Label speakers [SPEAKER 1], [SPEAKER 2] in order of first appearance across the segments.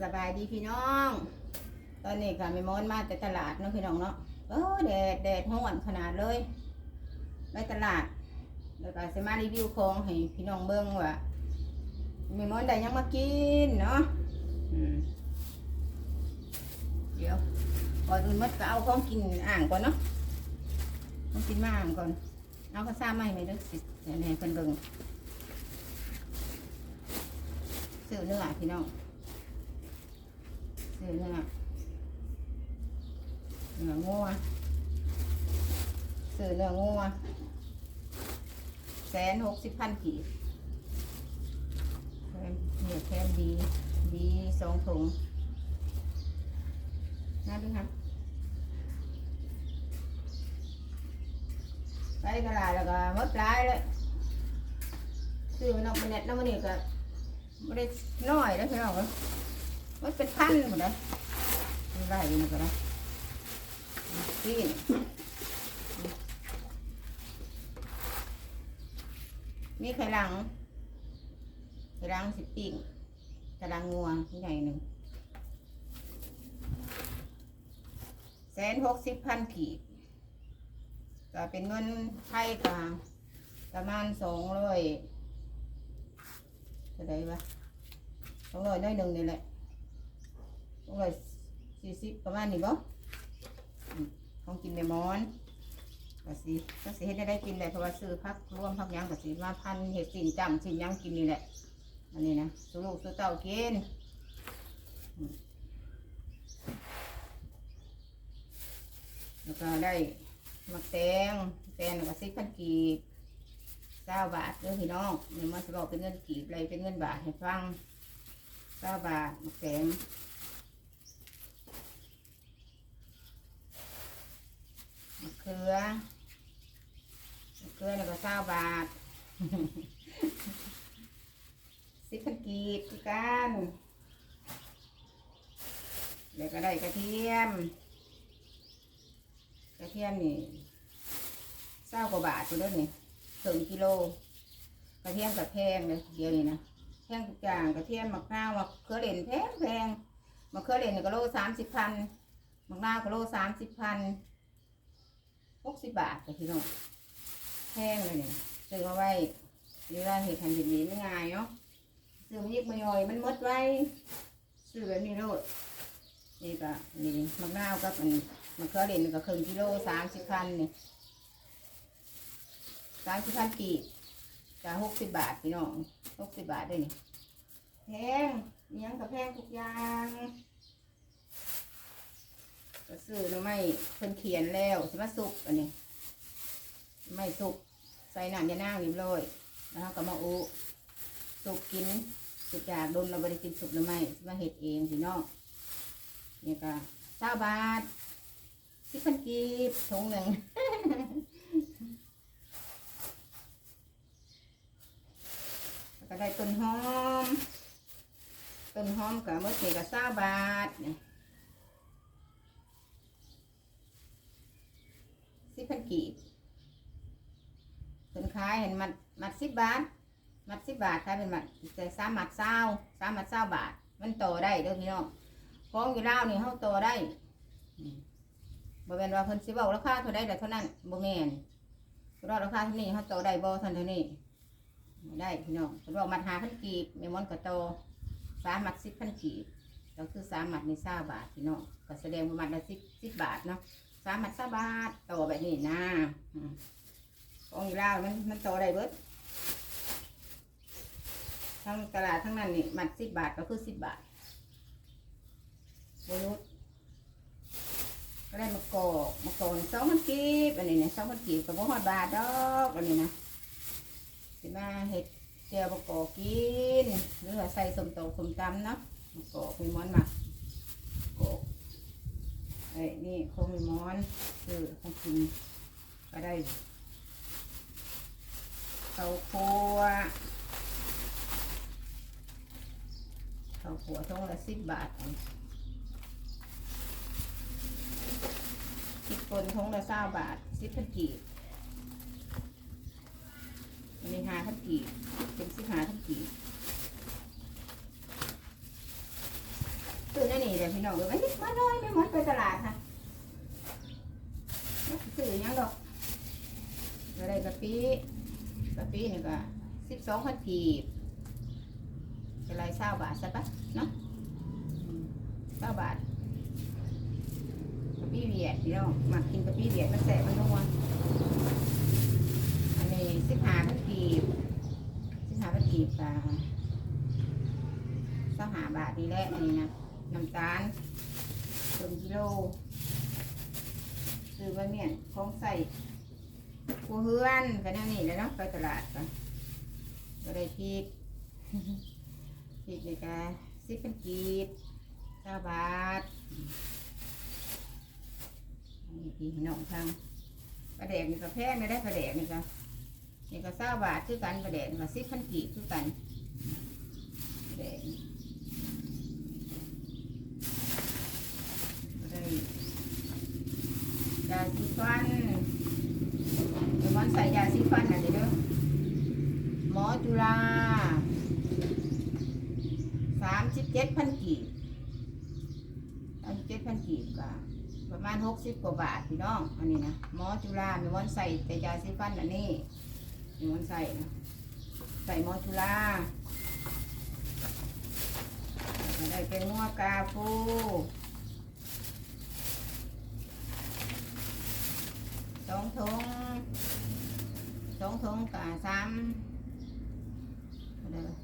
[SPEAKER 1] สบายดีพี่น้อง ตอนนี้ก็มีมอนมาแต่ตลาดเนาะพี่น้องเนาะเออแดดแดดห้อนขนาดเลยไปตลาด แล้วก็จะมารีวิวของให้พี่น้องเบิ่งว่ามีมอนได้ยังมากินเนาะเดี๋ยวก่อนอื่นมัดก็เอาของกินอ่างก่อนเนาะของกินมาอ่างก่อน เอาข้าวซ่ามาให้ไหมเด้อสิเดี๋ยเพิ่นเบิ่งซื้อเนื้อพี่น้อง ซื้อเนื้อเนื้องัวซื้อเนื้องัวแสนหกสิบพันกีบแถมเนี่ยแถมดีดีสองถุงน่าดูครับไปตลาดแล้วก็มดร้ายเลยซื้อมานอกมันเน็ตแล้วมันนี่ก็ไม่ได้น้อยแล้วพี่น้อง มันเป็นพันหมดเลยไล่นี่ก็ได้นี่นี่ไข่ลังไข่ลังสิบปิ่งไข่ลังงัวใหญ่หนึ่งแสนหกสิบพันขีดก็เป็นเงินไทยกลางประมาณสองร้อยเท่าไหร่วะสองร้อยน้อยหนึ่งนี่แหละ สองร้อยสี่สิบประมาณนี้บ่อืมของกินแมมอนก็สิก็สิเฮ็ดได้ได้กินได้เพราะว่าซื้อพักรวมพักยังก็สิมาพันเฮ็ดสินจำสินยังกินนี่แหละ อันนี้นะสู้ลูกสู้เต้ากินแล้วก็ได้มักแตงแตงก็สิบพันกีบเก้าบาทเด้อพี่น้องเดี๋ยวมาสบอกเป็นเงินกีบอะไรเป็นเงินบาทให้ฟังเก้าบาทมักแตง มะเขือมะเขือแล้วก็เศร้าบาทสิบพันกีบกันแล้วก็ได้กระเทียม กระเทียมนี่เศร้ากว่าบาทตัวเด้อนี่ถึงกิโล กระเทียมกับแพงเลยเดียวนี่นะแพงทุกอย่างกระเทียมมะนาวมะเขือเหร่นแพงแพงมะเขือเหร่นก็โลสามสิบพันมะนาวก็โลสามสิบพัน หกสิบบาทแต่พี่น้องแพงเลยเนี่ยซื้อมาไว้เวลาเห็ดทันเห็ดนี้ไม่ง่ายเนาะซื้อมายิบมาย่อยมันมดไว้ซื้อแบบนี้โลดนี่ก็นี่มะนาวกับมันมะเขือเด่นก็ครึ่งกิโลสามสิบพันนี่สามสิบพันกีบจะหกสิบบาทพี่น้องหกสิบบาทด้นี่แพงยังก็แพงทุกอย่าง ก็ซื้อหน่อไม้เพิ่นเขียนแล้วสิมาสุกอันนี้ ไม่สุกใส่น้ำยาน้างริมร้อยแล้วเราก็มาอุสุกกินสุกจากโดนเราบริกินสุกหน่อไม้สิมาเห็ดเองพี่น้องนี่ก็เก้าบาทสิบพันกีบถุงหนึ่งแล้วก็ได้ต้นหอม ต้นหอมกับเมื่อกี้ก็เก้าบาทนี่สิบพันกีบคนขายเห็นมัดมัด สิบบาทมัดสิบบาทขายเป็นมัดแต่สามมัดเศร้าสามมัดเศร้าบาท มันโตได้เด้อพี่น้องของอยู่แล้วนี่เขาโตได้อืมบ่เป็นว่าเพิ่นสิบอกราคาเท่าใดแต่เท่านั้นบ่แม่นเพิ่นว่าราคาเท่านี้เขาโตได้บ่เท่านี้ไม่ได้พี่น้องเพิ่นบอกมัดหาพันกีบแม่มอนก็โตสามมัดสิบพันกีบก็คือสามมัดในเศร้าบาทพี่น้องก็แสดงว่ามัดละสิบสิบบาทเนาะสามมัดสาบาทโตแบบนี้นะอืมของอีลาวมันมันโตได้เบิด ทั้งตลาดทั้งนั้นนี่มัดสิบบาทก็คือสิบบาทบรุษก็ได้มากอกมากอกนี่สองพันกีบอันนี้เนี่ยสองพันกีบกับบ่ฮอดบาทดอกอันนี้นะสิมาเห็ดเจียวมากอกกินหรือว่าใส่สมโตสมตำเนาะมากอกมีม้อนมักกอกไอ้นี่คงมีมอนคือของกินก็ได้ เต้าคั่วเต้าคั่วทงละสิบบาทสิบคนทงละเศร้าบาทสิบพันกีบอันนี้หาพันกีบเป็นสิบหาพันกีบนั่นนี่เลยพี่น้องเอ้ยมันนิดมาน้อยไม่เหมือนไปตลาดค่ะซื้อยังดอกอะไรกะปิ กะปินี่ก็สิบสองพันกีบจะไรเศร้าบาทใช่ปะเนาะเศร้าบาทกะปิเวียดพี่น้องมากินกะปิเวียดมันแสบมันนัวอันนี้สิบห้าพันกีบสิบห้าพันกีบค่ะเศร้าหาบาทนี่แหละอันนี้นะน้ำตาลครึ่งกิโลซื้อมาเมี่ยนของใส่ กัวเฮือนกันแนวนี้แล้วเนาะไปตลาดกันก็ได้พริกพริกนี่ก็สิบเป็นกีบเก้าบาทนนี้พี่น้องทางปลาแดกนี่ก็แพงไม่ได้ปลาแดกนี่ก็นี่ก็เก้าบาทคือกันปลาแดกนี่ก็สิบพันกีบคือกันปลาแดกได้ยาสีฟันเดี๋ยวมันใส่ยาสีฟันน่ะเดี๋ยวเด้อหมอ จุฬาสามสิบเจ็ดพันกีบสามสิบเจ็ดพันกีบก็ประมาณหกสิบกว่าบาทพี่น้อง อันนี้นะ หมอจุฬามีวันใส่แต่ยาสีฟันอันนี้มีวันใส่นะใส่หมอจุฬาแล้วก็ได้เป็นงัวกาฟูสองถุงสองถุงกาซ้ำอะไรวะ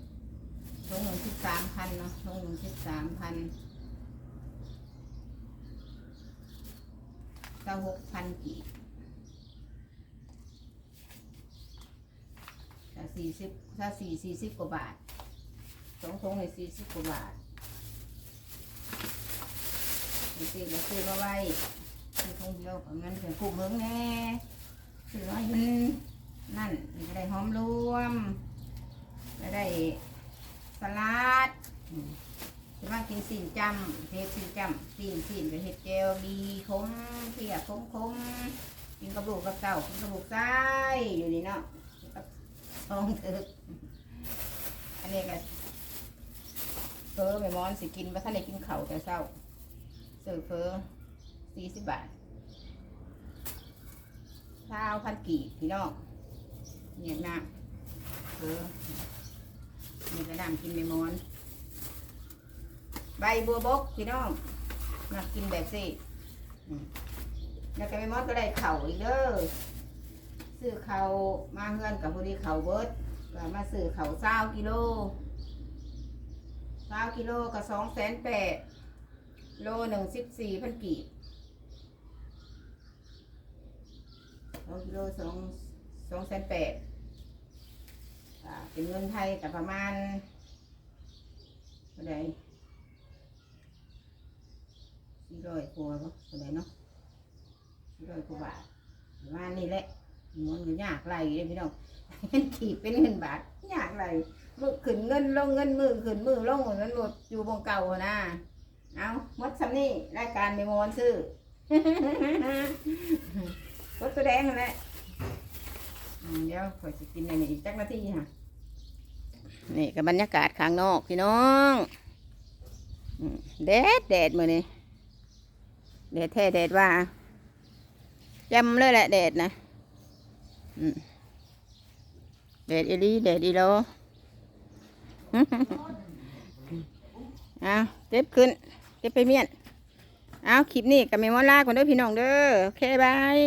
[SPEAKER 1] ลงหนึ่งสิบสามพันเนาะลงหนึ่งสิบสามพันเก้าหกพันกี่ถ้าสี่สิบถ้าสี่สี่สิบกว่าบาทสองทงเลยสี่สิบกว่าบาทนี่สิเราซื้อมาไว้ซื้อทงเดียวกับเงินเถึงกลุ่มเมืองแน่ซื้อไว้มันนั่นมันจะได้หอมรวม ได้สลัดอืมจะมากินสินจำเฮ็ดสินจำสินสินกับเฮ็ดเจลดีคมเพียคมคมกินกระดูกกับเต่ากินกระดูกไส้อยู่นี่เนาะกับทองเถึกอันนี้ก็เฟอแม่มอนสิกินว่าท่านได้กินเข่าแต่เศร้าซื้อเฟอสี่สิบบาทเช้าวพันกี่พี่น้องเนี่ยนะเฟอ นี่ก็น้ำกินไม่มอน ใบบัวบกพี่น้องมากินแบบสิอืมแล้วก็ไม่มอนก็ได้เข่าอีกเด้อซื้อเข่ามาเฮือนกับพอดีเข่าเบิดก็มาซื้อเข่าเศร้ากิโลเศร้ากิโลก็สองแสนแปดโลหนึ่งสิบสี่พันกีบสองกิโลสองสองแสนแปดอ่าเป็นเงินไทยแต่ประมาณ ไหร่สี่ร้อยกว่าเนาะเท่าไหร่เนาะสี่ร้อยกว่าบาทประมาณนี้แหละมันก็ยากไรเลยพี่น้องเงินขีดเป็นเงินบาทยากไรมือขึ้นเงินลงเงินมือขึ้นมือลงเงินหมดอยู่บงเก่านะเอามดซ้ำนี่รายการไม่มอนซื้อรถตัวแดงนั่นแหละเดี๋ยวขอยจะกินในนี้อีกจักนาทีค่ะ นี่กับบรรยากาศข้างนอกพี่น้องแดดแดดมือนี่แดดแท้แดดว่าจำเลยแหละแดดนะแดดอีลีแดดอีโลเอาเจ็บขึ้นเจ็บไปเมียนเอาคลิปนี้กับเมมอนลาก่อนด้อพี่น้องเด้อโอเคบาย